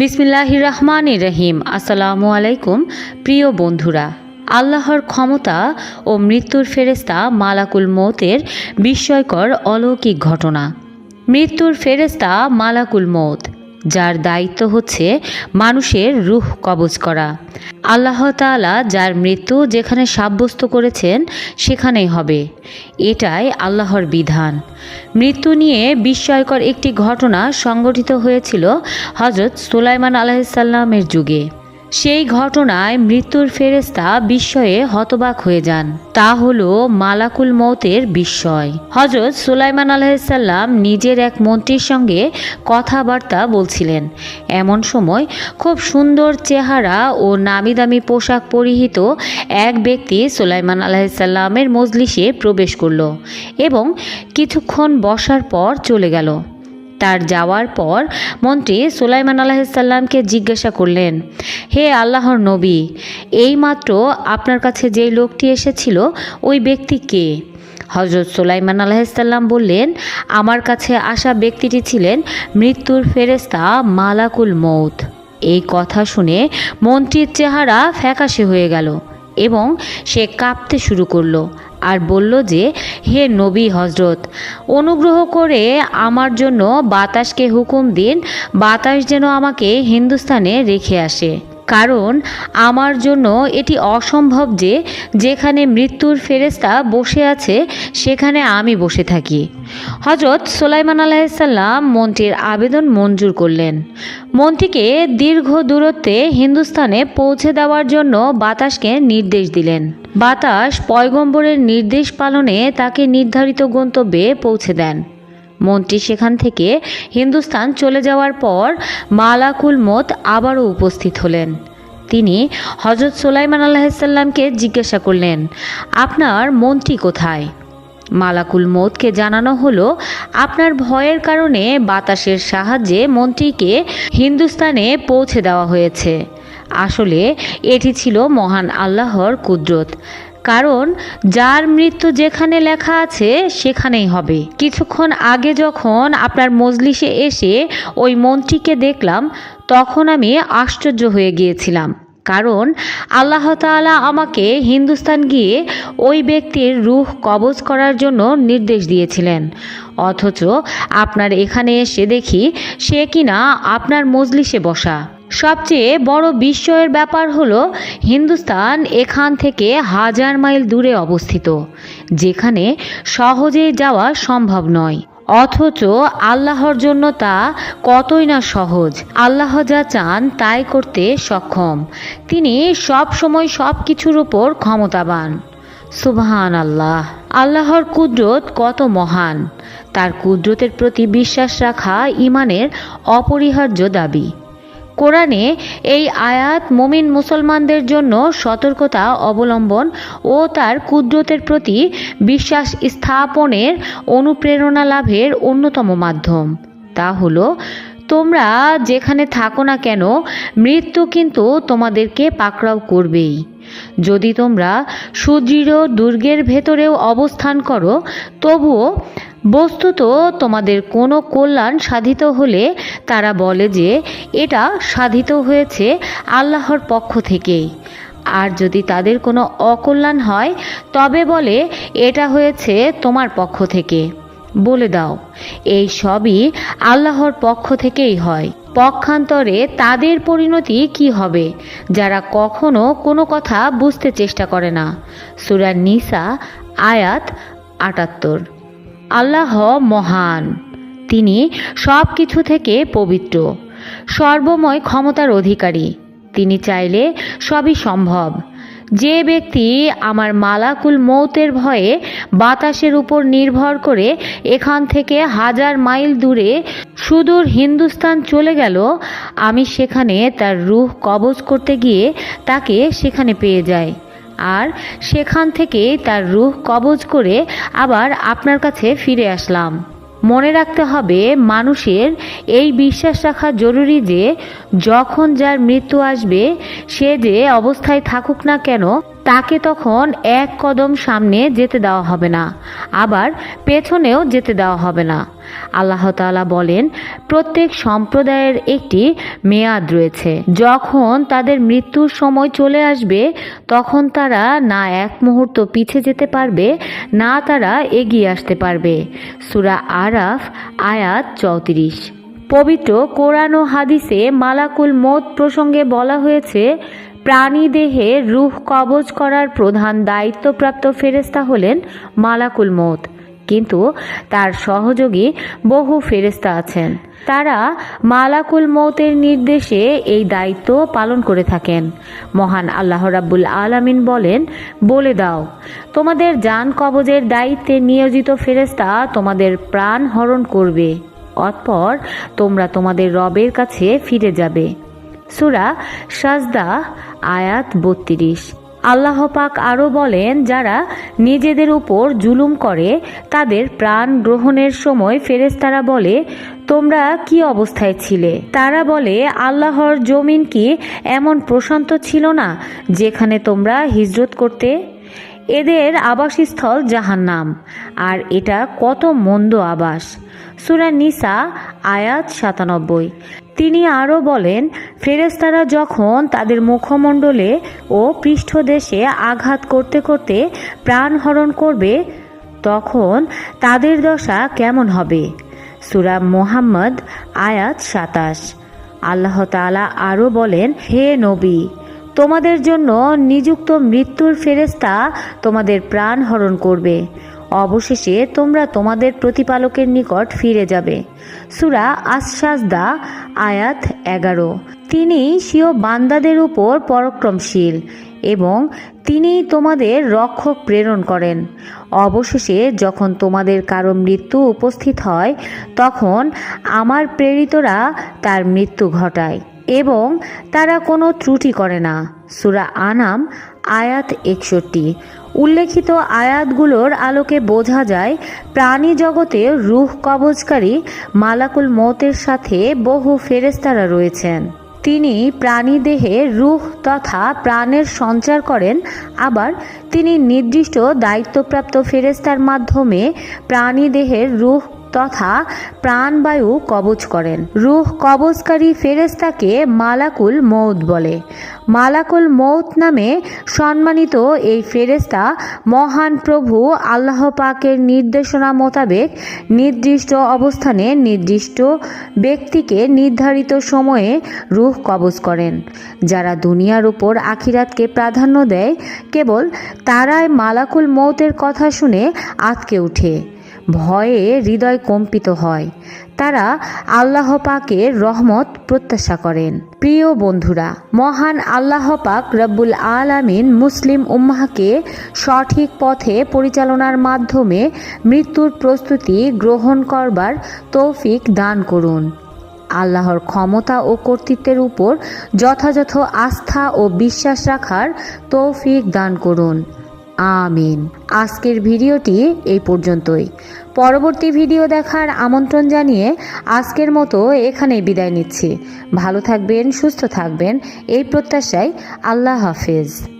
বিসমিল্লাহির রহমান রহিম আসসালামু আলাইকুম প্রিয় বন্ধুরা। আল্লাহর ক্ষমতা ও মৃত্যুর ফেরেস্তা মালাকুল মৌতের বিস্ময়কর অলৌকিক ঘটনা। মৃত্যুর ফেরেস্তা মালাকুল মৌত। যার দায়িত্ব হচ্ছে মানুষের রুহ কবজ করা। আল্লাহ আল্লাহতালা যার মৃত্যু যেখানে সাব্যস্ত করেছেন, সেখানেই হবে। এটাই আল্লাহর বিধান। মৃত্যু নিয়ে বিস্ময়কর একটি ঘটনা সংগঠিত হয়েছিল হজরত সুলাইমান আলাহিসাল্লামের যুগে। সেই ঘটনায় মৃত্যুর ফেরেস্তা বিস্ময়ে হতবাক হয়ে যান। তা হলো মালাকুল মৌতের বিস্ময়। হজরত সুলাইমান আলাহিসাল্লাম নিজের এক মন্ত্রীর সঙ্গে কথাবার্তা বলছিলেন। এমন সময় খুব সুন্দর চেহারা ও নামি দামি পোশাক পরিহিত এক ব্যক্তি সুলাইমান আলাহিসাল্লামের মজলিসে প্রবেশ করল এবং কিছুক্ষণ বসার পর চলে গেল। তার যাওয়ার পর মন্ত্রী সুলাইমান আলাহিসাল্লামকে জিজ্ঞাসা করলেন, হে আল্লাহর নবী, এইমাত্র আপনার কাছে যেই লোকটি এসেছিল, ওই ব্যক্তি কে? হজরত সুলাইমান আলাহিসাল্লাম বললেন, আমার কাছে আসা ব্যক্তিটি ছিলেন মৃত্যুর ফেরেস্তা মালাকুল মৌত এই কথা শুনে মন্ত্রীর চেহারা ফ্যাকাশে হয়ে গেল এবং সে কাঁপতে শুরু করল। আর বলল যে, হে নবী হজরত অনুগ্রহ করে আমার জন্য বাতাসকে হুকুম দিন। বাতাস যেন আমাকে হিন্দুস্তানে রেখে আসে। কারণ আমার জন্য এটি অসম্ভব যে, যেখানে মৃত্যুর ফেরেস্তা বসে আছে, সেখানে আমি বসে থাকি। হজরত সোলাইমান আলাহিসাল্লাম মন্ত্রীর আবেদন মঞ্জুর করলেন। মন্ত্রীকে দীর্ঘ দূরত্বে হিন্দুস্তানে পৌঁছে দেওয়ার জন্য বাতাসকে নির্দেশ দিলেন। বাতাস পয়গম্বরের নির্দেশ পালনে তাকে নির্ধারিত গন্তব্যে পৌঁছে দেন। মন্ত্রী সেখান থেকে হিন্দুস্তান চলে যাওয়ার পর মালাকুল মত আবারও উপস্থিত হলেন। তিনি হজরত সোলাইমান আল্লাহিসাল্লামকে জিজ্ঞাসা করলেন, আপনার মন্ত্রী কোথায়? মালাকুল মতকে জানানো হলো, আপনার ভয়ের কারণে বাতাসের সাহায্যে মন্ত্রীকে হিন্দুস্তানে পৌঁছে দেওয়া হয়েছে। আসলে এটি ছিল মহান আল্লাহর কুদরত। কারণ যার মৃত্যু যেখানে লেখা আছে সেখানেই হবে। কিছুক্ষণ আগে যখন আপনার মজলিসে এসে ওই মন্ত্রীকে দেখলাম, তখন আমি আশ্চর্য হয়ে গিয়েছিলাম। কারণ আল্লাহ তাআলা আমাকে হিন্দুস্তান গিয়ে ওই ব্যক্তির রুহ কবজ করার জন্য নির্দেশ দিয়েছিলেন। অথচ আপনার এখানে এসে দেখি সে কিনা আপনার মজলিসে বসা। সবচেয়ে বড় বিস্ময়ের ব্যাপার হলো হিন্দুস্তান এখান থেকে হাজার মাইল দূরে অবস্থিত, যেখানে সহজেই যাওয়া সম্ভব নয়। অথচ আল্লাহর জন্য তা কতই না সহজ। আল্লাহ যা চান তাই করতে সক্ষম। তিনি সব সময় সব কিছুর উপর ক্ষমতাবান। সুবহান আল্লাহ আল্লাহর কুদরত কত মহান। তার কুদরতের প্রতি বিশ্বাস রাখা ইমানের অপরিহার্য দাবি। কোরআনে এই আয়াত মুমিন মুসলমানদের জন্য সতর্কতা অবলম্বন ও তার কুদরতের প্রতি বিশ্বাস স্থাপনের অনুপ্রেরণা লাভের অন্যতম মাধ্যম। তা হলো, তোমরা যেখানে থাকো না কেন, মৃত্যু কিন্তু তোমাদেরকে পাকড়াও করবেই। যদি তোমরা সুদৃঢ় দুর্গের ভেতরেও অবস্থান করো, তবুও বস্তুত তোমাদের কোনো কল্যাণ সাধিত হলে তারা বলে যে এটা সাধিত হয়েছে আল্লাহর পক্ষ থেকেই আর যদি তাদের কোনো অকল্যাণ হয়, তবে বলে এটা হয়েছে তোমার পক্ষ থেকে। বলে দাও, এই সবই আল্লাহর পক্ষ থেকেই হয়। পক্ষান্তরে তাদের পরিণতি কি হবে, যারা কখনো কোনো কথা বুঝতে চেষ্টা করে না? সুরা নিসা, আয়াত আটাত্তর। আল্লাহ মহান। তিনি সব কিছু থেকে পবিত্র, সর্বময় ক্ষমতার অধিকারী। তিনি চাইলে সবই সম্ভব। যে ব্যক্তি আমার মালাকুল মৌতের ভয়ে বাতাসের উপর নির্ভর করে এখান থেকে হাজার মাইল দূরে সুদূর হিন্দুস্তান চলে গেল, আমি সেখানে তার রুহ কবজ করতে গিয়ে তাকে সেখানে পেয়ে যাই। আর সেখান থেকে তার রুহ কবজ করে আবার আপনার কাছে ফিরে আসলাম। মনে রাখতে হবে, মানুষের এই বিশ্বাস রাখা জরুরি যে, যখন যার মৃত্যু আসবে, সে যে অবস্থায় থাকুক না কেন তাকে তখন এক কদম সামনে যেতে দেওয়া হবে না, আবার পেছনেও যেতে দেওয়া হবে না। আল্লাহ তাআলা বলেন, প্রত্যেক সম্প্রদায়ের একটি মেয়াদ রয়েছে। যখন তাদের মৃত্যুর সময় চলে আসবে, তখন তারা না এক মুহূর্ত পিছে যেতে পারবে, না তারা এগিয়ে আসতে পারবে। সুরা আরাফ, আয়াত চৌত্রিশ। পবিত্র কোরআন ও হাদিসে মালাকুল মত প্রসঙ্গে বলা হয়েছে প্রাণী দেহে রুহ কবজ করার প্রধান দায়িত্বপ্রাপ্ত ফেরেস্তা হলেন মালাকুল মত কিন্তু তার সহযোগী বহু ফেরেস্তা আছেন। তারা মালাকুল মৌতের নির্দেশে এই দায়িত্ব পালন করে থাকেন। মহান আল্লাহ রাব্বুল আলামিন বলেন, বলে দাও, তোমাদের যান কবজের দায়িত্বে নিয়োজিত ফেরেস্তা তোমাদের প্রাণ হরণ করবে। অতপর তোমরা তোমাদের রবের কাছে ফিরে যাবে। সুরা সাজদা, আয়াত বত্রিশ। আল্লাহ পাক আরও বলেন, যারা নিজেদের উপর জুলুম করে, তাদের প্রাণ গ্রহণের সময় ফেরেশতারা বলে, তোমরা কি অবস্থায় ছিলে? তারা বলে, আল্লাহর জমিন কি এমন প্রশান্ত ছিল না, যেখানে তোমরা হিজরত করতে? এদের আবাসস্থল জাহান্নাম, আর এটা কত মন্দ আবাস। সুরা নিসা, আয়াত সাতানব্বই। তিনি আরও বলেন ফেরেস্তারা যখন তাদের মুখমণ্ডলে ও পৃষ্ঠদেশে আঘাত করতে করতে প্রাণ হরণ করবে, তখন তাদের দশা কেমন হবে? সুরা মোহাম্মদ, আয়াত সাতাশ। আল্লাহ তাআলা আরও বলেন, হে নবী, তোমাদের জন্য নিযুক্ত মৃত্যুর ফেরেস্তা তোমাদের প্রাণ হরণ করবে। অবশেষে তোমরা তোমাদের প্রতিপালকের নিকট ফিরে যাবে। সুরা আশাসদা আয়াত এগারো। তিনি স্বীয় বান্দাদের উপর পরাক্রমশীল এবং তিনি তোমাদের রক্ষক প্রেরণ করেন। অবশেষে যখন তোমাদের কারও মৃত্যু উপস্থিত হয়, তখন আমার প্রেরিতরা তার মৃত্যু ঘটায় এবং তারা কোনো ত্রুটি করে না। সুরা আনাম, আয়াত একষট্টি। উল্লেখিত আয়াতগুলোর আলোকে বোঝা যায়, প্রাণী জগতে রুহ কবজকারী মালাকুল মতের সাথে বহু ফেরেস্তারা রয়েছেন। তিনি প্রাণী দেহে রুহ তথা প্রাণের সঞ্চার করেন, আবার তিনি নির্দিষ্ট দায়িত্বপ্রাপ্ত ফেরেস্তার মাধ্যমে প্রাণী দেহের রুহ তথা প্রাণবায়ু কবচ করেন। রুহ কবচকারী ফেরেস্তাকে মালাকুল মৌত বলে। মালাকুল মৌত নামে সম্মানিত এই ফেরেস্তা মহান প্রভু আল্লাহ পাকের নির্দেশনা মোতাবেক নির্দিষ্ট অবস্থানে নির্দিষ্ট ব্যক্তিকে নির্ধারিত সময়ে রুহ কবজ করেন। যারা দুনিয়ার উপর আখিরাতকে প্রাধান্য দেয়, কেবল তারাই মালাকুল মৌতের কথা শুনে আতকে ওঠে ভয়ে হৃদয় কম্পিত হয়। তারা আল্লাহ পাকের রহমত প্রত্যাশা করেন। প্রিয় বন্ধুরা, মহান আল্লাহ পাক রব্বুল আলামিন মুসলিম উম্মাহকে সঠিক পথে পরিচালনার মাধ্যমে মৃত্যুর প্রস্তুতি গ্রহণ করবার তৌফিক দান করুন। আল্লাহর ক্ষমতা ও কর্তৃত্বের উপর যথাযথ আস্থা ও বিশ্বাস রাখার তৌফিক দান করুন। আমিন। আজকের ভিডিওটি এই পর্যন্তই। পরবর্তী ভিডিও দেখার আমন্ত্রণ জানিয়ে আজকের মতো এখানেই বিদায় নিচ্ছি। ভালো থাকবেন, সুস্থ থাকবেন, এই প্রত্যাশায় আল্লাহ হাফেজ।